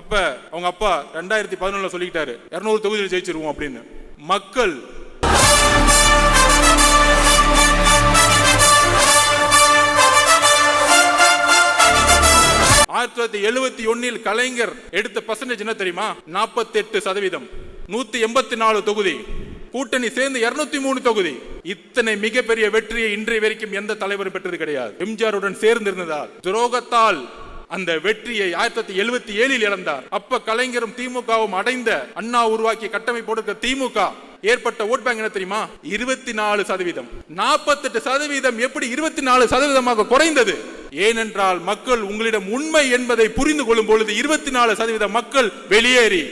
அப்ப அவங்க அப்பா ரெண்டாயிரத்தி பதினொன்னுல சொல்லிக்கிட்டாரு இரநூறு தொகுதியில் ஜெயிச்சிருவோம் அப்படின்னு. மக்கள் ஆயிரத்தி தொள்ளாயிரத்தி எழுபத்தி ஒன்னில் கலைஞர் எடுத்த பர்சன்டேஜ் என்ன தெரியுமா? நாற்பத்தி எட்டு சதவீதம். நூத்தி எண்பத்தி நாலு தொகுதி. கூட்டணி சேர்ந்து இருநூத்தி மூணு தொகுதி. இத்தனை மிகப்பெரிய வெற்றியை இன்றைய வரைக்கும் எந்த தலைவரும் பெற்றது கிடையாது. எம்ஜிஆருடன் சேர்ந்து இருந்ததால் துரோகத்தால் அந்த வெற்றியை ஆயிரத்தி தொள்ளாயிரத்தி எழுபத்தி ஏழில் இழந்தார். அப்ப கலைஞரும் திமுகவும் அடைந்த அண்ணா உருவாக்கிய கட்டமைப்போடு இருக்க திமுக ஏற்பட்ட ஓட் பேங்க் என்ன தெரியுமா? இருபத்தி நாலு சதவீதம். நாற்பத்தெட்டு சதவீதம் எப்படி இருபத்தி நாலு சதவீதமாக குறைந்தது? ஏனென்றால் மக்கள் உங்களிடம் உண்மை என்பதை புரிந்து கொள்ளும் பொழுது இருபத்தி நாலு சதவீத மக்கள் வெளியேறி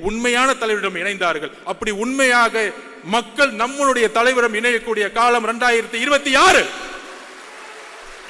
உண்மையான தலைவரிடம் இணைந்தார்கள். அப்படி உண்மையாக மக்கள் நம்மளுடைய தலைவரம் இணையக்கூடிய காலம் இரண்டாயிரத்தி இருபத்தி ஆறு.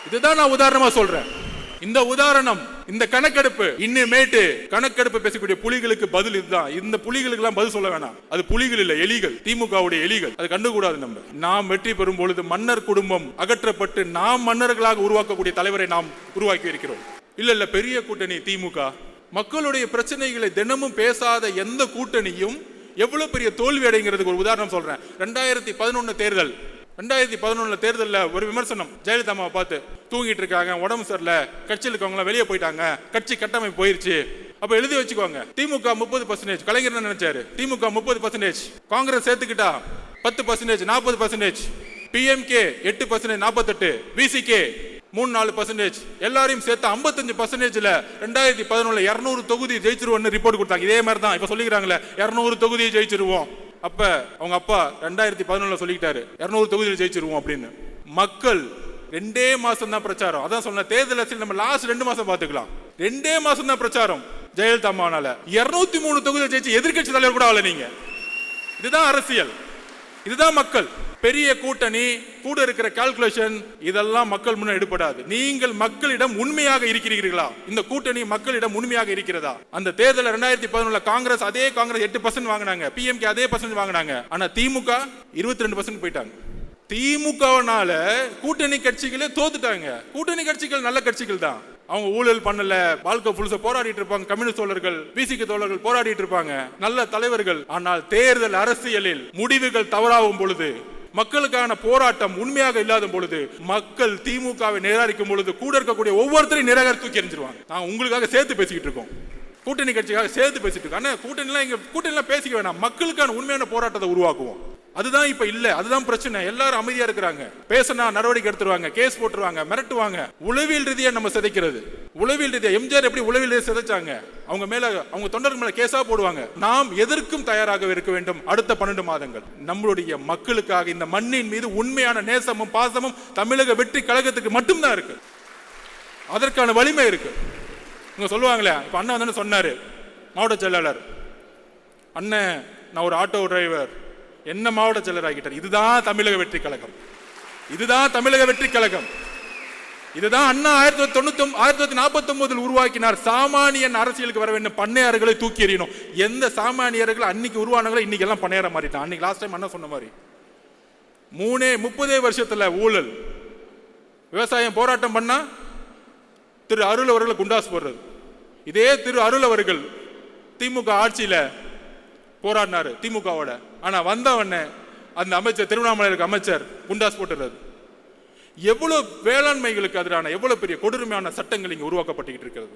இதுதான் நான் உதாரணமா சொல்றேன். இந்த உதாரணம் இந்த கணக்கெடுப்பு இன்னுமேட்டு கணக்கெடுப்பு பேசக்கூடிய புலிகளுக்கு பதில் இதுதான். இந்த புலிகளுக்கு எல்லாம் பதில் சொல்ல வேணாம். அது புலிகள் இல்ல எலிகள். திமுகவுடைய எலிகள். அது கண்டுகூடாது நம்ம. நாம் வெற்றி பெறும் பொழுது மன்னர் குடும்பம் அகற்றப்பட்டு நாம் மன்னர்களாக உருவாக்கக்கூடிய தலைவரை நாம் உருவாக்கி இருக்கிறோம். இல்ல இல்ல பெரிய கூட்டணி திமுக. மக்களுடைய பிரச்சனைகளை தினமும் பேசாத எந்த கூட்டணியும் எவ்வளவு பெரிய தோல்வி அடைங்கிறதுக்கு ஒரு உதாரணம் சொல்றேன். ரெண்டாயிரத்தி பதினொன்னு தேர்தல். ரெண்டாயிரத்தி பதினொன்றில் தேர்தலில் ஒரு விமர்சனம். ஜெயலலிதா அம்மாவை பார்த்து தூங்கிட்டு இருக்காங்க உடம்பு சரியில்லை கட்சியில் இருக்கவங்களாம் வெளியே போயிட்டாங்க கட்சி கட்டமைப்பு போயிருச்சு. அப்ப எழுதி வச்சுக்கோங்க. திமுக முப்பது பர்சன்டேஜ் கலைஞர் என்ன நினைச்சாரு? திமுக முப்பது பர்சன்டேஜ் காங்கிரஸ் சேர்த்துக்கிட்டா பத்து பர்சன்டேஜ் நாற்பது பர்சன்டேஜ் பிஎம்கே எட்டு பர்சன்டேஜ் நாற்பத்தெட்டு. விசிகே மூணு நாலு பர்சன்டேஜ் எல்லாரையும் சேர்த்து ஐம்பத்தஞ்சு பர்சன்டேஜில் ரெண்டாயிரத்தி பதினொன்னுல இரநூறு தொகுதி ஜெயிச்சிருவோம்னு ரிப்போர்ட் கொடுத்தாங்க. இதே மாதிரி தான் இப்போ சொல்லிக்கிறாங்களே இரநூறு தொகுதியை ஜெயிச்சிருவோம். அப்ப அவங்க அப்பா ரெண்டாயிரத்தி பதினொன்னுல சொல்லிக்கிட்டாரு இருநூறு தொகுதியில் ஜெயிச்சிருவோம் அப்படின்னு. மக்கள் ரெண்டே மாசம் தான் பிரச்சாரம். அதான் சொன்ன தேர்தல் நம்ம லாஸ்ட் ரெண்டு மாசம் பாத்துக்கலாம் ரெண்டே மாசம் தான் பிரச்சாரம். ஜெயலலிதா அம்மானால இருநூத்தி மூணு தொகுதியில் ஜெயிச்சு எதிர்க்கட்சி தலைவர் கூட ஆகல நீங்க. இதுதான் அரசியல். இதுதான் மக்கள். பெரிய கூட்டணி கூட இருக்கிற கால்குலேஷன் இதெல்லாம் மக்கள் முன்னே எடுபடாது. நீங்கள் மக்களிடம் உண்மையாக இருக்கிறீர்களா? இந்த கூட்டணி மக்களிடம் உண்மையாக இருக்கிறதா? அந்த தேர்தல் ரெண்டாயிரத்தி பதினொன்று காங்கிரஸ் அதே காங்கிரஸ் எட்டு பர்சன்ட் வாங்கினாங்க. பிஎம்கே அதே பர்சன்ட் வாங்கினாங்க. ஆனா திமுக இருபத்தி ரெண்டு பர்சன்ட் போயிட்டாங்க. திமுகனால கூட்டணி கட்சிகளே தோத்துட்டாங்க. கூட்டணி கட்சிகள் நல்ல கட்சிகள் தான். அவங்க ஊழல் பண்ணல வாழ்க்கை புதுசா போராடிட்டு இருப்பாங்க. கம்யூனிஸ்ட் தோழர்கள் பிசிக்கு தோழர்கள் போராடிட்டு இருப்பாங்க. நல்ல தலைவர்கள். ஆனால் தேர்தல் அரசியலில் முடிவுகள் தவறாகும் பொழுது மக்களுக்கான போராட்டம் உண்மையாக இல்லாத பொழுது மக்கள் திமுகவை நிராகரிக்கும் பொழுது கூட இருக்கக்கூடிய ஒவ்வொருத்தரையும் நிராகரி தூக்கி எறிஞ்சிருவாங்க. நான் உங்களுக்காக சேர்த்து பேசிக்கிட்டு இருக்கோம். கூட்டணி கட்சிக்காக சேர்த்து பேசிட்டு இருக்கோம். ஆனால் கூட்டணிலாம் இங்கே கூட்டணிலாம் பேசிக்க வேணாம். மக்களுக்கான உண்மையான போராட்டத்தை உருவாக்குவோம். அதுதான் இப்ப இல்ல அதுதான் பிரச்சனை. எல்லாரும் அமைதியா இருக்கிறாங்க. பேசினா நடவடிக்கை எடுத்துருவாங்க கேஸ் போட்டுருவாங்க மிரட்டுவாங்க. உளவியல் ரீதியா நம்ம சிதைக்கிறது. உளவியல் ரீதியா எம்ஜிஆர் எப்படி உளவியல் ரீதியா சிதைச்சாங்க? அவங்க மேல அவங்க தொண்டர்கள் மேல கேஸா போடுவாங்க. நாம் எதற்கும் தயாராக இருக்க வேண்டும் அடுத்த பன்னெண்டு மாதங்கள். நம்மளுடைய மக்களுக்காக இந்த மண்ணின் மீது உண்மையான நேசமும் பாசமும் தமிழக வெற்றி கழகத்துக்கு மட்டும்தான் இருக்கு. அதற்கான வலிமை இருக்கு. இவங்க சொல்லுவாங்களே இப்ப அண்ணன் வந்து சொன்னாரு மாவட்ட செயலாளர். அண்ணன் நான் ஒரு ஆட்டோ டிரைவர். என்ன மாவட்ட செயலர் ஆகிட்டார் இதுதான் தமிழக வெற்றி கழகம். இதுதான் தமிழக வெற்றி கழகம். இதுதான் அண்ணா ஆயிரத்தி தொள்ளாயிரத்தி தொண்ணூத்தி ஆயிரத்தி தொள்ளாயிரத்தி நாற்பத்தி ஒன்பதில் உருவாக்கினார். சாமானியன் அரசியலுக்கு வர வேண்டும் பண்ணையார்களை தூக்கி எறியணும். எந்த சாமானியர்கள் அன்னைக்கு உருவானங்களோ இன்னைக்கு எல்லாம் பண்ணையார மாறிட்டான் அன்னைக்கு லாஸ்ட் டைம் அண்ணா சொன்ன மாதிரி. மூணே முப்பதே வருஷத்துல ஊழல். விவசாயம் போராட்டம் பண்ணா திரு அருள் அவர்களை குண்டாஸ் போடுறது. இதே திரு அருள் அவர்கள் திமுக ஆட்சியில போராடினாரு திமுகவோட. ஆனால் வந்தவொடனே அந்த அமைச்சர் திருவண்ணாமலை இருக்க அமைச்சர் குண்டாஸ் போட்டுறது எவ்வளவு வேளாண்மைகளுக்கு எதிரான எவ்வளவு பெரிய கொடுமையான சட்டங்கள் இங்கே உருவாக்கப்பட்டுக்கிட்டு இருக்கிறது.